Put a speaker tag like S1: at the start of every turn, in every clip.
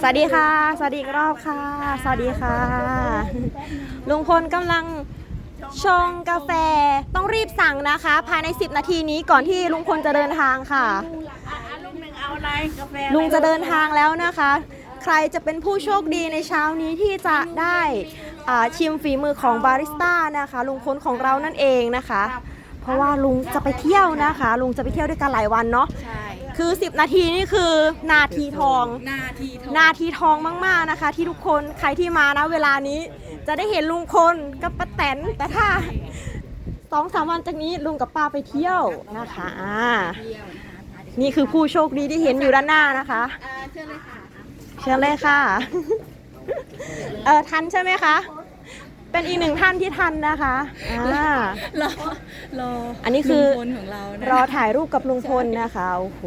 S1: สวัสดีค่ะ สวัสดีอีกรอบค่ะ สวัสดีค่ะ ลุงพลกำลังชงกาแฟต้องรีบสั่งนะคะ ภายใน 10 นาทีนี้ก่อนที่ลุงพลจะเดินทางค่ะ
S2: ลุงหนึ่งเอาอะไรกาแฟ
S1: ลุงจะเดินทางแล้วนะคะ ใครจะเป็นผู้โชคดีในเช้านี้ที่จะได้อ่าชิมฝีมือของบาริสต้านะคะ ลุงพลของเรานั่นเองนะคะ เพราะว่าลุงจะไปเที่ยวนะคะ ลุงจะไปเที่ยวด้วยกันหลายวันเนาะ
S2: ใช่
S1: คือ 10 นาทีนี่คือนาทีทอง
S2: นาทีทอง
S1: นาทีทองมากๆนะคะ ที่ทุกคนใครที่มานะเวลานี้ จะได้เห็นลุงพลกับป้าแตนแต่ถ้าสองสามวันจากนี้ลุงกับป้าไปเที่ยวนะคะอ่า
S2: เที่ยวนะคะ
S1: นี่คือผู้โชคดีที่เห็นอยู่ด้านหน้านะคะ
S2: อ่าเชิญเลยค่ะ
S1: เชิญเลยค่ะ เออทันใช่ไหมคะ เป็นอีกหนึ่งท่านที่ทันนะคะอ่าร
S2: อรอ
S1: อันนี้คือ
S2: ลุงพลของเรานะ
S1: รอถ่ายรูปกับลุงพลนะคะโอ้โห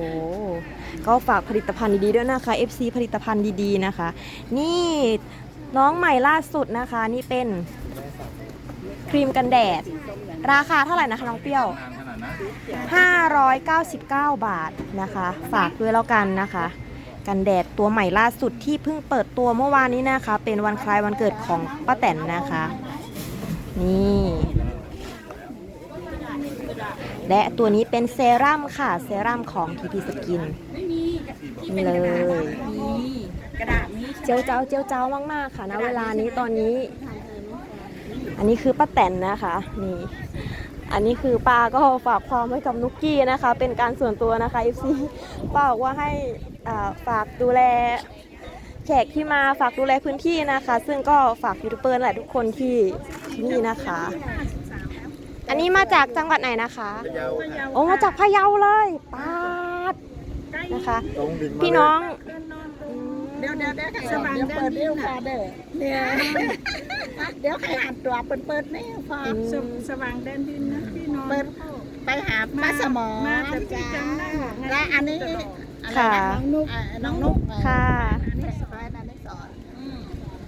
S1: ก็ฝากผลิตภัณฑ์ดีๆด้วยนะคะ FC ผลิตภัณฑ์ดีๆนะคะ นี่น้องใหม่ล่าสุดนะคะ นี่เป็นครีมกันแดด ราคาเท่าไหร่นะคะน้องเปรี้ยว599 บาทนะคะ ฝากด้วยแล้วกันนะคะ กันแดดตัวใหม่ล่าสุดที่เพิ่งเปิดตัวเมื่อวานนี้นะคะ เป็นวันคล้ายวันเกิดของป้าแตนนะคะ นี่ และตัวนี้เป็นเซรั่มค่ะ เซรั่มของ TP Skin
S2: ไม่มีที่เป็น
S1: เล
S2: กระดาษ
S1: ย
S2: มีกระดาษนี้
S1: เจียวเจ้าเจียวเจ้ามากๆค่ะณเวลานี้ตอนนี้ อันนี้คือป้าแตนนะคะนี่อันนี้คือป้าก็ฝากความไว้กับนุกกี้นะคะ เป็นการส่วนตัวนะคะ FC ป้าบอกว่าให้อ่าฝากดูแลแขกที่มาฝากดูแลพื้นที่นะคะ ซึ่งก็ฝากยูทูบเบอร์นั่นแหละทุกคนที่นี่นะคะ อันนี้มาจากจังหวัดไหนนะคะโอ้มาจากพะเยาเลยป้าดนะคะ พี่น้องอืม
S3: เดี๋ยวเดี๋ยวเดี๋ยวสว่างเปิดเดี๋ยวค่ะเด้อเนี่ยเดี๋ยวใครอัดตัวเปิดเปิดนี่พอ
S1: อืม
S2: สว่างแดนดินนะพี่น้อง
S3: เปิดไปหาป้าสมอ
S2: มาแต่พี่จำได้
S3: และอันนี้อะไร
S1: ค่ะ
S3: นะน้องนุ๊กอ่าน้องนุ๊ก
S1: ค่ะ
S3: อันนี้สอนอันนี้สอน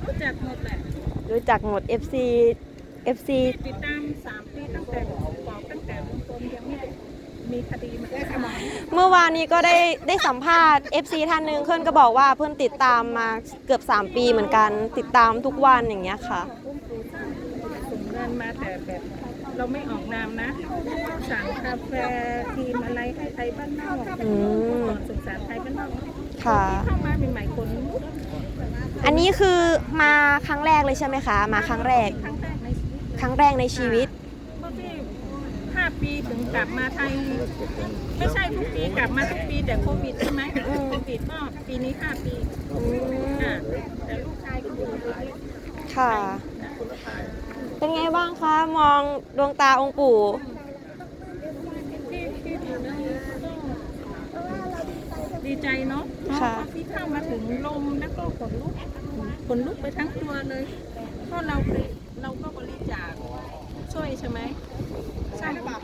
S2: รู้จักหมดแหละ
S1: รู้จักหมด FC FC
S2: ติดตามสามปีตั้งแต่บอกตั้งแต่ลุงพลยังไม่ มีคดีมาได้สมอง
S1: เมื่อวานนี้ก็ได้ได้สัมภาษณ์ FC ท่านหนึ่งเพื่อนก็บอกว่าเพื่อนติดตามมาเกือบ 3 ปีเหมือนกัน ติดตามทุกวันอย่างเงี้ยค่ะ
S2: อุ้มปูสร้างส่งเงินมาแต่แบบเราไม่ออกนามนะ สั่งกาแฟครีมอะไรให้ไทยบ้านนอก
S1: อืม
S2: สงสารไทยบ้านนอก
S1: ค่ะ
S2: เข้ามาใหม่ๆคน
S1: อันนี้คือมาครั้งแรกเลยใช่ไหมคะ มาครั้งแรก
S2: ครั้งแรกในชีวิต
S1: ครั้งแรกในชีวิต
S2: เมื่อพี่ห้า ปีถึงกลับมาไทย ไม่ใช่ทุกปีกลับมาทุกปีแต่โควิดใช่ไหม
S1: อืม
S2: โควิดก็ปีนี้ห้าปี
S1: อืม
S2: อะแต่ลูกชายก็อยู่ที่นี่
S1: ค่ะ เป็นไงบ้างคะ มองดวงตาองค์ปู่
S2: ที่ที่อยู่นั่นก็ดีใจเนาะเนาะ
S1: ค่ะ
S2: ที่เข้ามาถึงลมแล้วก็ขนลุกขนลุกไปทั้งตัวเลยเพราะเราบริเราก็บริจาค ช่วยใช่ไหมใช่หรือเปล่า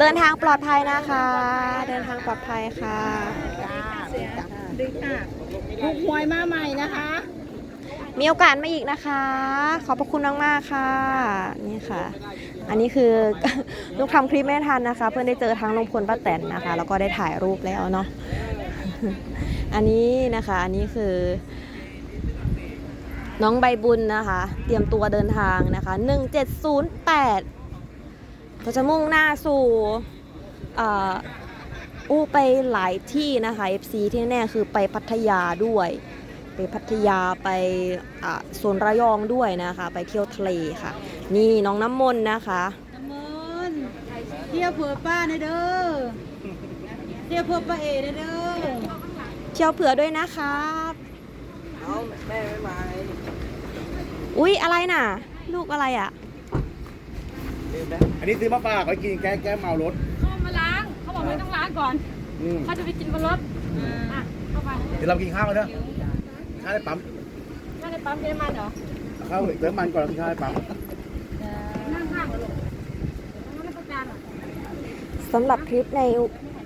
S1: เดินทางปลอดภัยนะคะ เดินทางปลอดภัยค่ะ
S2: ดีค่ะ
S3: ถูกหวยมาใหม่นะคะ
S1: มีโอกาสมาอีกนะคะ ขอบพระคุณมากๆค่ะ นี่ค่ะ อันนี้คือลูกทำคลิปไม่ทันนะคะ เพื่อนได้เจอทั้งลุงพลป้าแตนนะคะ แล้วก็ได้ถ่ายรูปแล้วเนาะอันนี้นะคะ อันนี้คือ น้องใบบุญนะคะ เตรียมตัวเดินทางนะคะ 1708ก็จะมุ่งหน้าสู่เอ่ออู้ไปหลายที่นะคะ FC ที่แน่ๆคือไปพัทยาด้วย ไปพัทยาไปอ่าโซนระยองด้วยนะคะ ไปเที่ยวทะเลค่ะ นี่น้องน้ำมนต์นะคะ
S3: น้ำมนต์เที่ยวเผื่อป้าหน่อยเด้อเที่ยวเผื่อป้าเอ๋หน่อยเด้อ
S1: เที่ยวเผื่อด้วยนะครับ
S3: เอาแม่ไม่มา
S1: อุ๊ย อะไรน่ะ ลูกอะไรอะ
S4: อันนี้ซื้อมาฝากไว้กินแก้แก้เมารถ
S2: เข้ามาล้าง เขาบอกไม่ต้องล้างก่อน
S4: อืม
S2: เขาจะไปกินบนรถอะเข้าไป
S4: เดี๋ยวเรากินข้าวกันเถอะข้าวในปั๊ม
S2: ถ้าในปั๊มเป็นมันเหรอ
S4: ข้าวเติมมันก่อนแล้วกินข้าวในปั๊ม
S2: นั่งข้างเหรอลูกนั่งในประจานเหรอ
S1: สำหรับทริปใน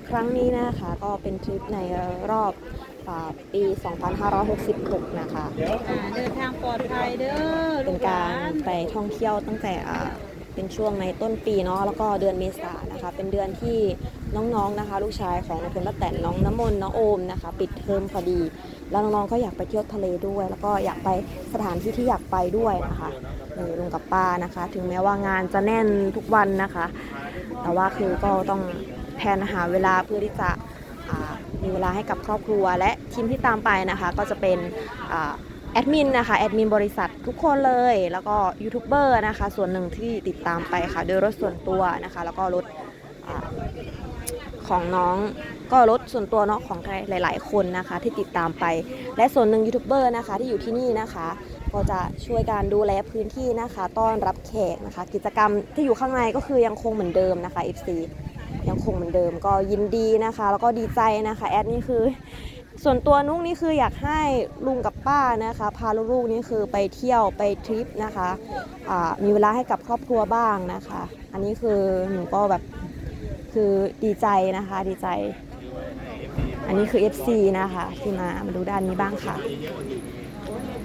S1: ครั้งนี้นะคะ ก็เป็นทริปในรอบ อ่าปี 2566 นะคะ
S3: อ่าเดินทางปลอดภัยเด้อ
S1: เป็นการไปท่องเที่ยวตั้งแต่อ่าเป็นช่วงในต้นปีเนาะแล้วก็เดือนเมษานะคะ เป็นเดือนที่น้องๆนะคะ ลูกชายของนายพลป้าแตนน้องน้ำมนต์น้องโอมนะคะ ปิดเทอมพอดี แล้วน้องๆก็อยากไปเที่ยวทะเลด้วย แล้วก็อยากไปสถานที่ที่อยากไปด้วยนะคะนี่ลุงกับป้านะคะ ถึงแม้ว่างานจะแน่นทุกวันนะคะ แต่ว่าคือก็ต้องแพลนหาเวลาเพื่อที่จะอ่า มีเวลาให้กับครอบครัว และทีมที่ตามไปนะคะ ก็จะเป็นอแอดมินนะคะแอดมินบริษัททุกคนเลย แล้วก็ยูทูบเบอร์นะคะ ส่วนหนึ่งที่ติดตามไปค่ะโดยรถส่วนตัวนะคะ แล้วก็รถอของน้องก็รถส่วนตัวเนาะของใครหลาย ๆ คนนะคะ ที่ติดตามไป และส่วนหนึ่งยูทูบเบอร์นะคะที่อยู่ที่นี่นะคะ ก็จะช่วยการดูแลพื้นที่นะคะ ต้อนรับแขกนะคะ กิจกรรมที่อยู่ข้างในก็คือยังคงเหมือนเดิมนะคะ FC ยังคงเหมือนเดิมก็ยินดีนะคะ แล้วก็ดีใจนะคะ แอดนี่คือ ส่วนตัวนุ๊กนี่คืออยากให้ลุงกับป้านะคะ พาลูกๆนี่คือไปเที่ยวไปทริปนะคะอ่ามีเวลาให้กับครอบครัวบ้างนะคะ อันนี้คือหนูก็แบบคือดีใจนะคะดีใจ อันนี้คือ FC นะคะ ที่มามาดูด้านนี้บ้างค่ะ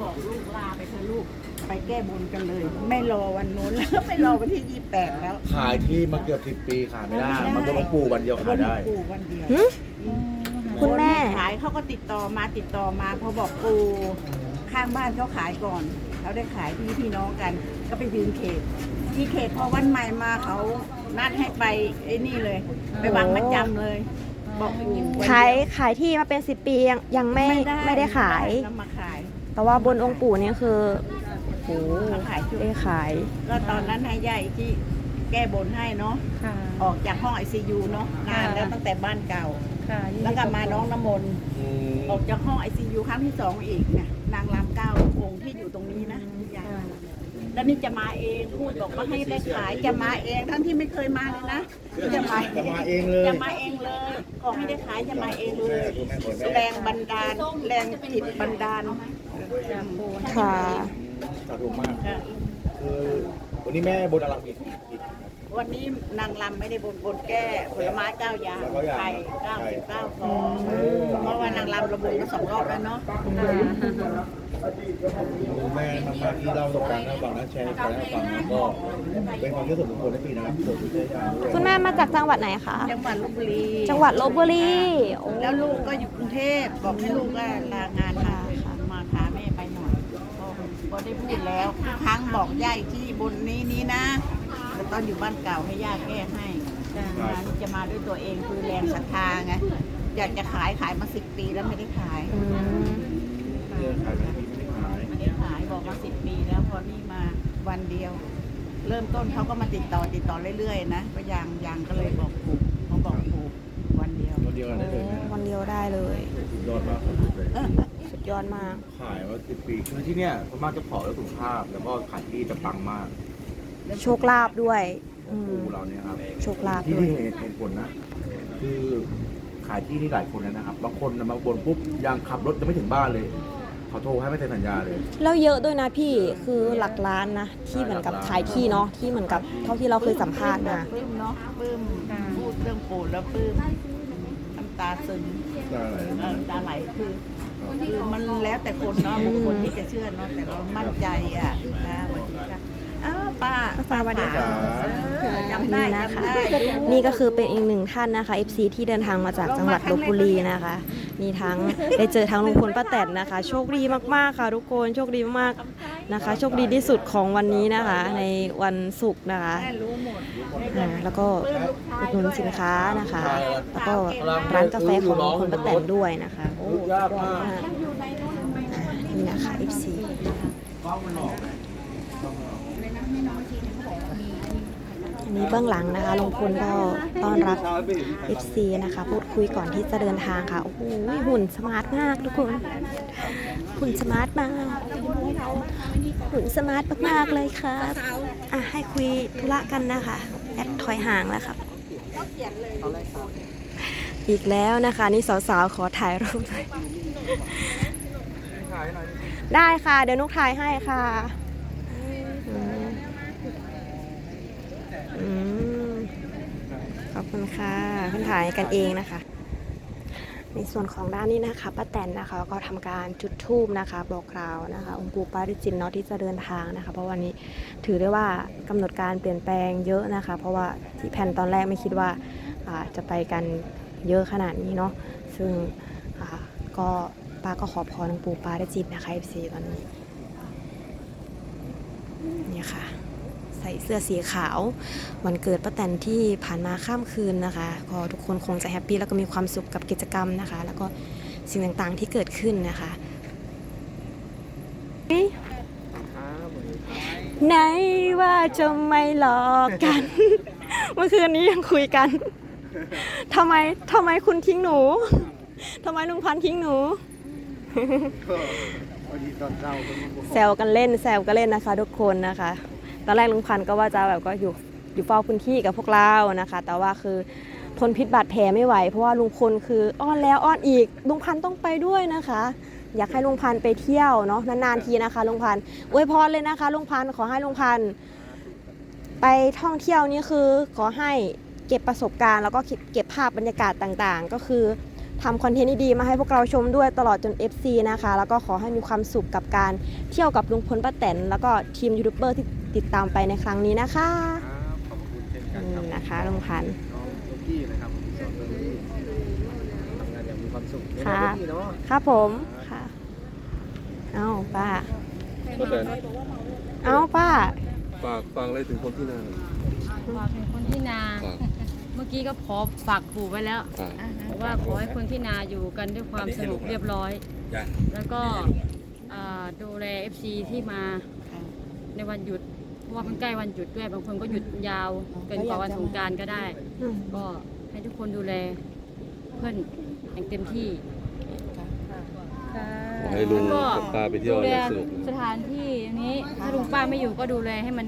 S3: บอกลูกลาไปเถอะลูก ไปแก้บนกันเลย ไม่รอวันนู้นแล้ว ไม่รอวันที่ยี่แปดแล้ว
S4: ขายที่มาเกือบสิบปีขายไม่ได้มาบนหลวงปู่วันเดียวขายได้
S3: ปู่วันเดียว
S1: หึ คุณแม่
S3: นที่ขายเขาก็ติดต่อมาติดต่อมาพอบอกปู่ข้างบ้านเขาขายก่อนเขาได้ขายพี่พี่น้องกัน ก็ไปยืนเขตที่เขตพอวันใหม่มาเขานัดให้ไปไอ้นี่เลย ไปวางมัดจำเลย บอกปู่วันเดีว
S1: ขายขายที่มาเป็น10ปียังยังไม่ไม่ได้ขาย
S3: ก็มาขาย
S1: แต่ว่าบนองค์ปู่เนี่ยคือ โอ้
S3: มาขายชุด
S1: ได้ขาย
S3: ก็ตอนนั้นให้ยายที่แก้บนให้เนาะ
S2: ค่ะ
S3: ออกจากห้องไอซียูเนาะนานแล้วตั้งแต่บ้านเก่า
S2: ค่ะ
S3: แล้วก็มาน้องน้ำมนต์ออกจากห้องไอซียูครั้งที่สองอีกเนี่ยนางรำเก้าองค์ที่อยู่ตรงนี้นะยายแล้วนี่จะมาเองพูดบอกว่าให้ได้ขายจะมาเองทั้งที่ไม่เคยมาเลยนะจะมา
S4: จะมาเองเลย
S3: จะมาเองเลยขอให้ได้ขายจะมาเองเลย แรงบันดาล แรงจิตบันดาล
S1: ค่ะ
S4: สาธุมาก
S3: ค่ะ
S4: คือวันนี้แม่บนอลังอีกอีก
S3: วันนี้นางรำไม่ได้บนบนแก้ผลไม้เก้าอย่างไข่เก้าสิบเก้าฟองเพราะว่านางรำระบุมาสองรอบแล้วเนาะ
S4: แม่ทำมาที่เล่าประสบการณ์ให้ฟังนะแชร์กันให้ฟังนะก็เป็นความเชื่อส่วนบุคคลในปีนะครับส่วนบุคคลด้วย
S1: คุณแม่มาจากจังหวัดไหนคะ
S3: จังหวัดลบบุรี
S1: จังหวัดลบบุรีโอ้
S3: แล้วลูกก็อยู่กรุงเทพบอกให้ลูกว่าลางานมามาพาแม่ไปหน่อย ก็ก็ได้พูดแล้วทุกครั้งบอกย่าอีกที่บนนี้นี้นะแต่ตอนอยู่บ้านเก่าให้ย่าแก้ให้งานจะมาด้วยตัวเองคือแรงศรัทธาไงอยากจะขายขายมาสิบปีแล้วไม่ได้ขาย
S1: อืม
S4: เรื่องขายไม่ได้ขาย
S3: ไม่ได้ขายบอกมาสิบปีแล้วพอนี่มาวันเดียว เริ่มต้นเขาก็มาติดต่อติดต่อเรื่อยๆนะก็ยังยังก็เลยบอกปลูกเขาบอกปลูกวันเดียว
S4: วันเดียวกันได้เลยนะ
S1: วันเดียวได้เลย
S4: สุดยอดมากเล ย
S1: สุดยอดมาก
S4: ขายมาสิบปีคือที่เนี่ยส่วนมากจะขอแล้วสุขภาพ แล้วก็ขายที่จะปังมาก
S1: โชคลาภด้วยอืม
S4: ปู่เราเนี่ยครับ
S1: โชคลาภ
S4: ที่
S1: ด้วย
S4: ที่เห็นเห็นผลนะ คือขายที่นี่หลายคนแล้วนะครับบางคนนะมาบนปุ๊บยังขับรถจะไม่ถึงบ้านเลยเขาโทรให้ไม่เซ็นสัญญาเลย
S1: แล้วเยอะด้วยนะพี่คือหลักล้านนะที่เหมือนกับขายที่เนาะที่เหมือนกับเท่าที่เราเคยสัมภาษณ์มา
S3: ปลื้มเนาะปลื้มพูดเรื่องปู่แล้วปลื้มน้ำตาซึม
S4: ได้เลย
S3: เออน้ำตาไหลคือคือ มันแล้วแต่คนเนาะบุคคลที่จะเชื่อเนาะแต่เรามั่นใจอะนะวันนี้ค่ะอ้าว ป้า
S1: ป้าสวัสดีค่ะ
S3: เออจำได้
S1: นี่นะคะ
S3: จำได้
S1: นี่ก็คือเป็นอีกหนึ่งท่านนะคะ FC ที่เดินทางมาจากจังหวัดลบบุรีนะคะ มีทั้งได้เจอทั้งลุงพลป้าแตนนะคะ โชคดีมากๆค่ะทุกคนโชคดีมากๆนะคะ โชคดีที่สุดของวันนี้นะคะ ในวันศุกร์นะคะ
S3: แม่รู้หมด
S1: อ่าแล้วก็อุดหนุนสินค้านะคะ แล้วก็ร้านกาแฟของลุงพลป้าแตนด้วยนะคะโอ้
S4: ยากมาก
S1: อ่านี่นะคะ FC อัน นี้เบื้องหลังนะคะลุงพลก็ต้อนรับ FC นะคะ พูดคุยก่อนที่จะเดินทางค่ะ โอ้โหหุ่นสมาร์ทมากทุกคน หุ่นสมาร์ทมากหุ่นสมาร์ทมาก ๆ เลยครับอะให้คุยธุระกันนะคะแอดถอยห่างแล้วครับอีกแล้วนะคะ นี่สาวๆ ขอถ่ายรูปหน่อยได้ค่ะ เดี๋ยวนุกถ่ายให้ค่ะอืมอืมข อบคุณค่ะเพิ่งถ่ายกันเองนะคะ ในส่วนของด้านนี้นะคะป้าแตนนะคะก็ทำการจุดธูปนะคะ บอกกล่าวนะคะ องค์ปู่ปาริจิตเนาะที่จะเดินทางนะคะ เพราะวันนี้ถือได้ว่ากำหนดการเปลี่ยนแปลงเยอะนะคะ เพราะว่าที่แผ่นตอนแรกไม่คิดว่าจะไปกันเยอะขนาดนี้เนาะซึ่งก็ป้าก็ขอพรหลวงปู่ปาได้จิตนะคะ FC ตอนนี้เนี่ยค่ะ ส่เสื้อสีขาว วันเกิดป้าแตนที่ผ่านมาข้ามคืนนะคะก็ทุกคนคงจะแฮปปี้แล้วก็มีความสุขกับกิจกรรมนะคะ แล้วก็สิ่งต่างๆที่เกิดขึ้นนะคะไหนว่าจะไม่หลอกกัน เมื่อคืนนี้ยังคุยกันทำไมทำไมคุณทิ้งหนูทำไมลุงพันธุ์ทิ้งหนูแซวกันเล่นแซวกันเล่นนะคะ ทุกคนนะคะ ตอนแรกลุงพันก็ว่าจะแบบก็อยู่อยู่เฝ้าพื้นที่กับพวกเรานะคะ แต่ว่าคือทนพิษบาดแผลไม่ไหว เพราะว่าลุงพลคืออ้อนแล้วอ้อนอีกลุงพันต้องไปด้วยนะคะ อยากให้ลุงพันไปเที่ยวเนาะนานๆทีนะคะลุงพันอวยพรเลยนะคะลุงพันขอให้ลุงพันไปท่องเที่ยวนี่คือขอให้เก็บประสบการณ์แล้วก็เก็บเก็บภาพบรรยากาศต่างๆ ก็คือทำคอนเทนต์ดีๆมาให้พวกเราชมด้วยตลอดจน FC นะคะ แล้วก็ขอให้มีความสุขกับการเที่ยวกับลุงพลป้าแตนแล้วก็ทีมยูทูบเบอร์ที่ ติดตามไปในครั้งนี้นะคะ
S5: ครับขอบคุณเช่นกัน
S1: นี่
S5: ครับ
S1: นะคะลุงพันธุ์
S5: น้องลูกกี้นะครับสอนตัวนี้ทำงานอย่างมีความสุขนี่
S1: ค่ะ
S5: นะลูกกี้เนาะ
S1: ครับผมค่ะ เอาป้า
S6: ก็แต่
S1: เอาป้า
S6: ฝากฟังอะไรถึงคนที่นา
S7: ฝากถึงคนที่นา
S6: ฝาก
S7: เมื่อกี้ก็ขอฝากปู่ไว้แล้ว
S6: ฝาก
S7: บอกว่าขอให้คนที่นาอยู่กันด้วยความสงบเรียบร้อย
S6: จ้ะ
S7: แล้วก็อ่าดูแล FC ที่มาในวันหยุดเพราะ ว่ามันใกล้วันหยุดด้วยบางคนก็หยุดยาวเกินกว่าวันสงกรารก็ได้
S1: อืม
S7: ก็ให้ทุกคนดูแลเพื่อนอย่างเต็มที่
S6: ขอให้ลุง
S7: แล้วก็
S6: กับป้าไปเที่ยว
S7: ดู
S6: อ
S7: แล
S6: ย่างสนุก
S7: สถานที่นี้ถ้าลุงป้าไม่อยู่ก็ดูแลให้มัน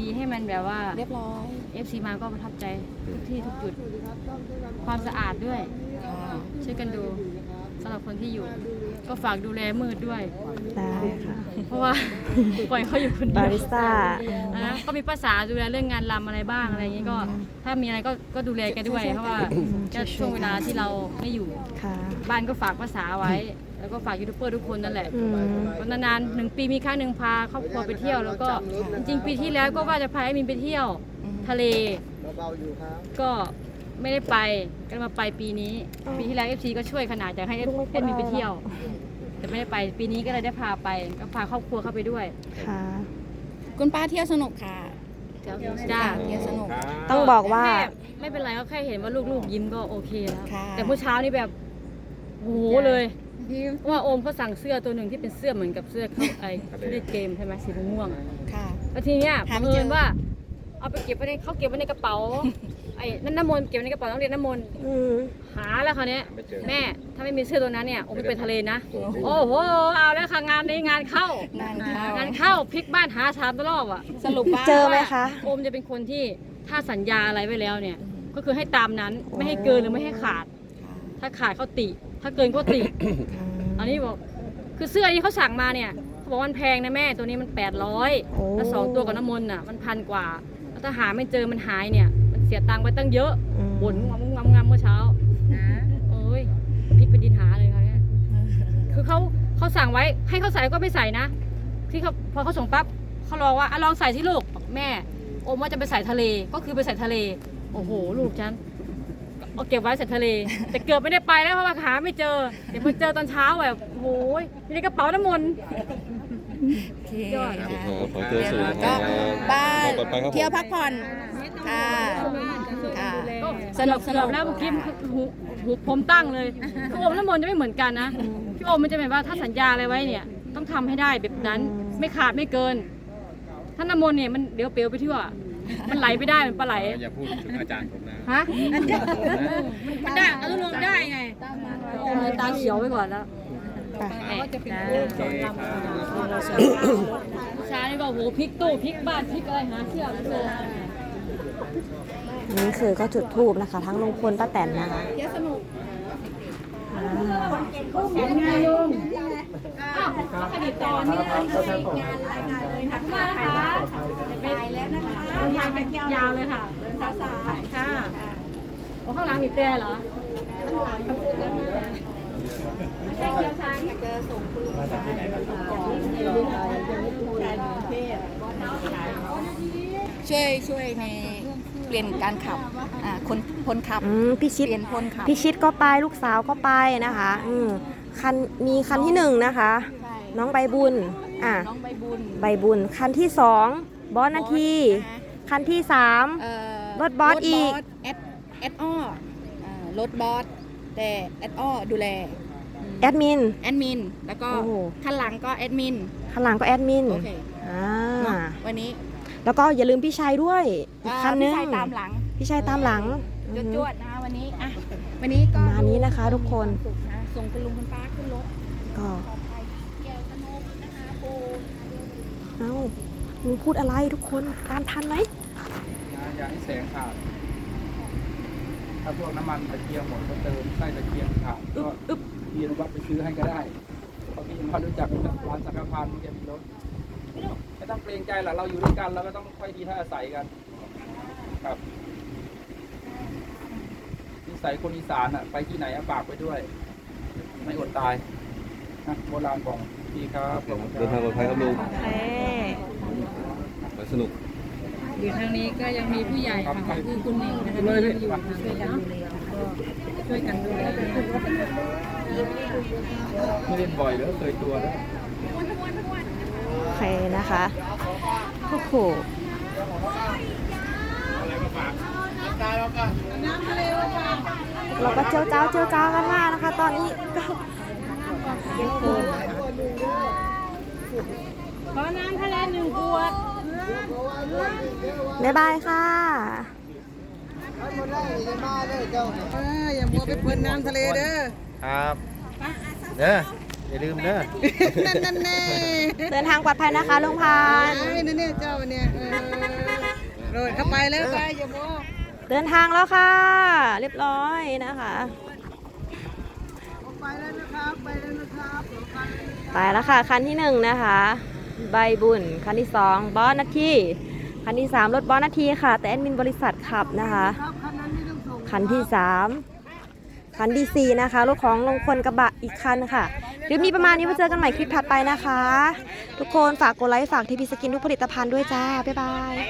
S7: ดีๆ ให้มันแบบว่า
S3: เรียบร้อย
S7: FC มาก็ประทับใจทุกที่ทุกจุด ความสะอาดด้วยช่วยกันดูสำหรับคนที่อยู่ ก็ฝากดูแลมืดด้วย
S1: ได้ค่ะ
S7: เพราะว่าปล่อยเขาอยู่คนเดี
S1: บา
S7: ยว
S1: ริสต้า
S7: นะก็มีภาษาดูแลเรื่องงานรำอะไรบ้างอะไรอย่างนี้ก็ ถ้ามีอะไรก็ก็ดูแลกันด้วย เพราะว่าก็ช่วงเวลาที่เราไม่อยู่
S1: ค่ะ
S7: บ้านก็ฝากภาษาไว้ แล้วก็ฝากยูทูบเบอร์ทุกคนนั่นแหละ
S1: อืม
S7: ก็นานๆหนึ่งปีมีครั้งหนึ่งพาครอบครัวไปเที่ยวแล้วก็จริงๆปีที่แล้วก็ว่าจะพาไอ้มินไปเที่ยว ทะเลก็ไม่ได้ไปก็มาไปปีนี้ ปีที่แล้วเอฟซีก็ช่วยขนาดจะให้เอ็ดมินไปเที่ยว แต่ไม่ได้ไปปีนี้ก็เลยได้พาไปก็พาครอบครัวเข้าไปด้วย
S1: ค่ะ
S8: คุณป้าเที่ยวสนุกค่ะ
S7: จ้า
S8: เที่ยวสนุก
S1: ต้องบอกว่า
S7: แค่ไม่เป็นไรก็แค่เห็นว่าลูกๆยิ้มก็โอเคแล้ว
S8: ค่ะ
S7: แต่เมื่อเช้านี่แบบโอ้โหเลยเพราะว่าโอมเขาสั่งเสื้อตัวหนึ่งที่เป็นเสื้อเหมือนกับเสื้อเขาไอ้เขาเล่นเกมใช่ไหมสีม่วงๆอะ
S8: ค่ะ
S7: แล้วทีเนี้ย
S8: หา
S7: บั
S8: ไม่
S7: ง
S8: เจ
S7: เอิ
S8: อ
S7: ญว่า เอาไปเก็บไว้ในเขาเก็บไว้ในกระเป๋า ไอ้นั่นน้ำมนต์เก็บไว้ในกระเป๋าต้องเรียนน้ำมนต์
S1: อืม
S7: หาแล้วคราวเนี้ยแม่ถ้าไม่มีเสื้อตัวนั้นเนี่ยโอมไม่ไปทะเลนะ โอ้โหเอาแล้วค่ะงานนี้งานเข้า
S8: งานเข้างา
S7: นเข้าพลิกบ้านหาสามตลอบอะ
S8: สรุปว่า
S1: เจอไหมคะ
S7: โอมจะเป็นคนที่ถ้าสัญญาอะไรไว้แล้วเนี่ย ก็คือให้ตามนั้นไม่ให้เกินหรือไม่ให้ขาด ถ้าขาดเขาติ ถ้าเกินก็ติ อันนี้บอกคือเสื้อที่เขาสั่งมาเนี่ยเขาบอกว่ามันแพงนะแม่ตัวนี้มัน 800
S1: โอ้
S7: แล้วสองตัวกับน้ำมนต์อะมันพันกว่าแล้ว ถ้าหาไม่เจอมันหายเนี่ย มันเสียตังค์ไปตั้งเยอะ
S1: อืม
S7: บ่นงำงำงำเมื่อเช้าโอ้ยพลิกเป็นดินหาเลยค่ะเนี่ยคือเขาเขาสั่งไว้ให้เขาใส่ก็ไม่ใส่นะ ที่เขาพอเขาส่งปั๊บเขารอว่าอะลองใส่สิลูกบอกแม่โอมว่าจะไปใส่ทะเลก็คือไปใส่ทะเล โอ้โห ลูกฉันเอาเก็บไว้ใส่ทะเล แต่เกือบไม่ได้ไปแล้วเพราะว่าหาไม่เจอเดี๋ยวมาเจอตอนเช้าแบบโอ้โหอยู่ในกระเป๋าน้ำมนต์
S8: โอเค
S7: ยอด
S8: ค่ะ
S6: ขอเที่ยวสนุก
S8: ก็
S6: นะครับ
S8: บ้าน
S6: ปลอดภัยครับผม
S8: เที่ยวพักผ่อนค่ะค่ะ
S7: ก็
S8: สนุกสนุก
S7: แล้วเมื่อกี้หูหูผมตั้งเลยพี่โอมน้ำมนต์จะไม่เหมือนกันนะพี่โอมมันจะแบบว่าถ้าสัญญาอะไรไว้เนี่ย ต้องทำให้ได้แบบนั้นไม่ขาดไม่เกินถ้าน้ำมนต์เนี่ยมันเดี๋ยวเปลวไปทั่วมันไหลไปได้เหมือนปลาไหล
S5: อย่าพูดถึงอาจารย์ผมนะ
S7: ฮะมันได้อนุโลมได้ไงโอมเลยตาเขียวไปก่อนแล้ว
S5: โอเคครับ
S7: ช้านี่ก็โหพลิกตู้พลิกบ้านพลิกอะไรหาเสื้อไม่เจอ
S1: นี่คือก็จุดทูบนะคะ ทั้งลุงพลป้าแตนนะคะ
S8: เที่ยวสนุก
S7: คดีตอนนี้มานะคะไปแล้วนะคะยาวเป็นยาวเลยค่ะภาษาค่ะโอ้ข้างหลังมีเตี้ยเหรอ ใช่เกียวช้าง
S8: ช่วยช่วยในปลี่ยนการขับอ่าคนคนขับ
S1: อืมพี่ชิด
S8: เปลี่ยนคนขับ
S1: พี่ชิดก็ไปลูกสาวก็ไปนะคะอืมคันมีคันที่หนึ่งนะคะ
S8: ใช่
S1: น้องใบบุญอะ
S8: น้องใบบุญ
S1: ใบบุญ คันที่สองบอสนาทีคันที่สาม
S8: เอ่อ
S1: รถบอสอีก
S8: แอดแอดอ้ออ่ารถบอส แต่แอดอ้อดูแลอืม
S1: แอดมิน
S8: แอดมิน แล้วก็
S1: โอ้โห
S8: ข้างหลังก็แอดมิน
S1: ข้างหลังก็แอดมิน
S8: โอเค
S1: อ่า
S8: เนอะวันนี้
S1: แล้วก็อย่าลืมพี่ชัยด้วยอีก
S8: อ่า
S1: คันนึง
S8: พี่ชายตามหลัง
S1: พี่ชัยตามหลัง
S8: จ
S1: อื
S8: วด
S1: อ
S8: จ
S1: ฮึ
S8: วดๆนะคะวันนี้อะวันนี้ก็
S1: ประมาณนี้นะคะทุกคน
S8: สุขนะส่งคุณลุงคุณป้าขึ้นรถ
S1: ก็
S8: เกี่ยวสนุกนะคะปู
S1: เอ้ามึงพูดอะไรทุกคนตามทันไหม
S5: อย่าให้แสงขาด ถ้าพวกน้ำมันตะเกียงหมดก็เติมไส้ตะเกียงขาดก็พี่อนุวัฒน์ไปซื้อให้ก็ได้เพราะพี่อนุวัฒน์รู้จักร้านสังฆทานมันจะมีรถไม่ต้องเกรงใจหรอกเราอยู่ด้วยกันเราก็ต้องค่อยดีถ้าอาศัยกัน ครับนิสัยคนอีสานอะ ไปที่ไหนเอาปากไปด้วย ไม่อดตายนะโบราณบอกดีครับขอบคุณค
S6: เดินทางปลอดภัยครับลุง
S1: โอเค
S6: ไปสนุก
S7: อยู่ทางนี้ก็ยังมีผู้ใหญ่ค่ะคือคุณหนิงนะคะ
S5: เลย
S7: ที่
S5: พี่
S7: ยังอยู่ค่ะช่วยกันดูแลก็ช่วยกันดูแล
S5: ไม่เล่นบ่อยแล้วเคยตัวแล้ว
S1: โอเคนะคะโอ้โหเราก็เจ้าเจ้าเจ้าเจ้ากันมากนะคะ ตอนนี้ก็
S7: ขอน้ำทะเลหนึ่งขวด
S1: บ๊ายบายค่ะ
S3: อย่ามัวไปเพิ่นน้ำทะเลเด้อ
S5: ครับเด้ออย่าลืมเด้อ
S3: นั่นนั่นแน่
S1: เดินทางปลอดภัยนะคะลุงพาน
S3: ไอ้นั่นเนี่ยเจ้าเนี่ยเออโรยเข้าไปแล้วไปอย่ามัว
S1: เดินทางแล้วค่ะ เรียบร้อยนะคะ
S3: ไปแล้วนะครับ ไปแล้วนะครับ
S1: ไปแล้วค่ะ คันที่หนึ่งนะคะ ใบบุญ คันที่สองบอสนาทีคันที่สามรถบอสนาทีค่ะ แต่แอดมินบริษัทขับนะคะ คันที่สามคันที่สี่นะคะรถของลงคนกระบะอีกคันค่ะคลิปนี้ประมาณนี้มาเจอกันใหม่คลิปถัดไปนะคะ ทุกคนฝากกดไลค์ฝากทีพีสกินทุกผลิตภัณฑ์ด้วยจ้า บ๊ายบาย